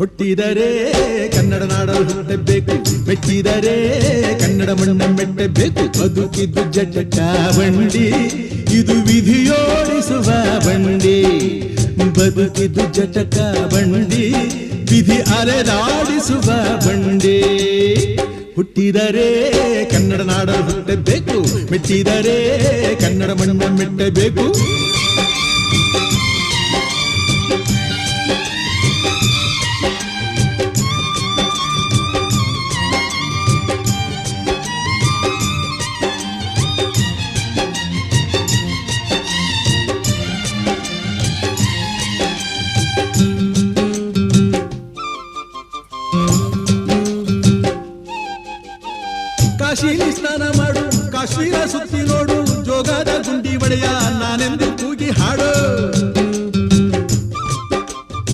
ಹುಟ್ಟಿದರೆ ಕನ್ನಡ ನಾಡಲು ಹುಟ್ಟಬೇಕು ಮೆಟ್ಟಿದರೆ ಕನ್ನಡ ಮಣ್ಣ ಮೆಟ್ಟಬೇಕು, ಬದುಕಿದ್ದು ಜಟಕ ಬಂಡಿ ಇದು ವಿಧಿಯೋಡಿಸುವ ಬಂಡಿ. ಬದುಕಿದ್ದು ಜಟಕ ಬಂಡಿ ವಿಧಿ ಅಲೆದಾಡಿಸುವ ಬಂಡಿ. ಹುಟ್ಟಿದರೆ ಕನ್ನಡ ನಾಡಲು ಹುಟ್ಟಬೇಕು ಮೆಟ್ಟಿದರೆ ಕನ್ನಡ ಮಣ್ಣ ಮೆಟ್ಟಬೇಕು. ಕಾಶಿ ಸ್ನಾನ ಮಾಡು ಕಾಶ್ಮೀರ ಸುತ್ತಿ ನೋಡು ಜೋಗಾದ ಗುಂಡಿ ಒಡೆಯ ನಾನೆಂದು